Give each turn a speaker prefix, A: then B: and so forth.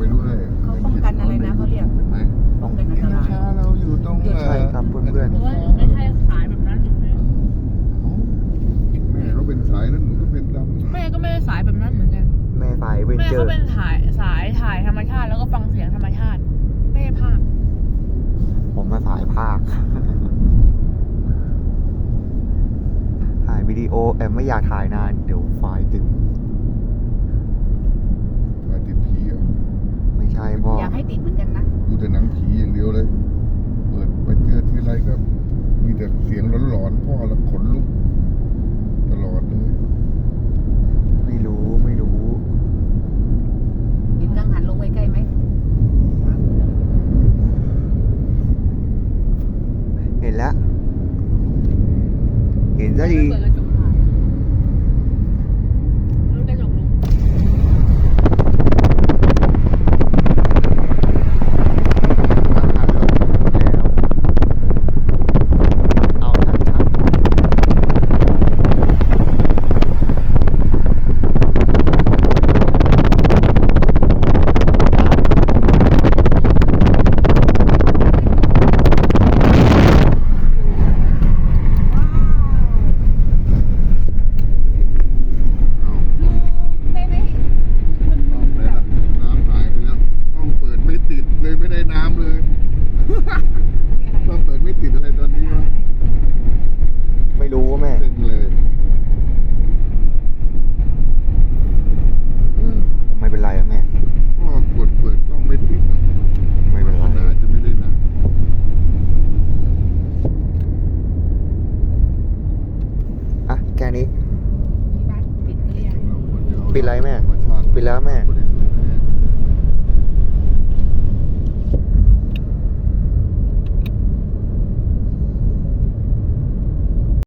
A: ไปด้วย
B: เขาป้องกันอะไรนะเขาเรียก
A: เห็นไหม
B: ป้องกันอันต
A: นี่
B: ราย
A: ช้าเราอยู่ตรง
C: ใช่ครับเพื่อน
D: แต่ว่าไม่ใช่สายแบบนั้นหรอกนะ
A: แม่เขาเป็นสายนั้นหนูก็เป็นดำ
D: แม่ก็ไม่ได้สายแบบนั้นเหมือนกัน
C: ๆแม่สายเวน
D: แม่
C: เจอ
D: เขา
C: ร์
D: เป็นถ่ายสายถ่ายธรรมชาติแล้วก็ฟังเสียงธรรมชาติไม่ได้ภาพ
C: ผมมาสายภาค ถ่ายวิดีโอแอมไม่อยากถ่ายนาน เดี๋ยวไฟล์ตึง
A: มาติดผีอะ
C: ไม่ใช่พ่อ
B: อยากให้ติดเหมือนกันนะ
A: ดูแต่หนังผีอย่างเดียวเลย เปิดไปเจอทีไรก็ มีแต่เสียงหลอนๆพ่อละขนลุก ตลอดเลย
C: ไม่รู้ไม่รู้
B: เห็นกังหันลงไปใกล้ไหม
C: เห็นแล้ว เห็นซะดี
D: เปิดกระจกถ่ายรู้กระจกลง
C: กังหันลงแล้ว เอาชัดๆ
B: ไม่ไม่คุณ
A: ห้องไหนล่ะน้ำหายไปแล้ว ห้องเปิดไม่ติดเลยไม่ได้น้ำเลยถ้าเปิดไม่ติดอะไรตอนนี้วะ
C: ไม่รู้ว่าแม่
A: เซ็งเลย
C: ไม่เป็นไรอะแม่
A: พ่อกดเปิดกล้องไม่ติดอะ
C: ไม่เป็นไร
A: วาสนาจะไม่ได้น้
C: อะ แค่นี้
B: ที่บ้าน ปิด
C: ไรแม่ ปิดแล้วแม่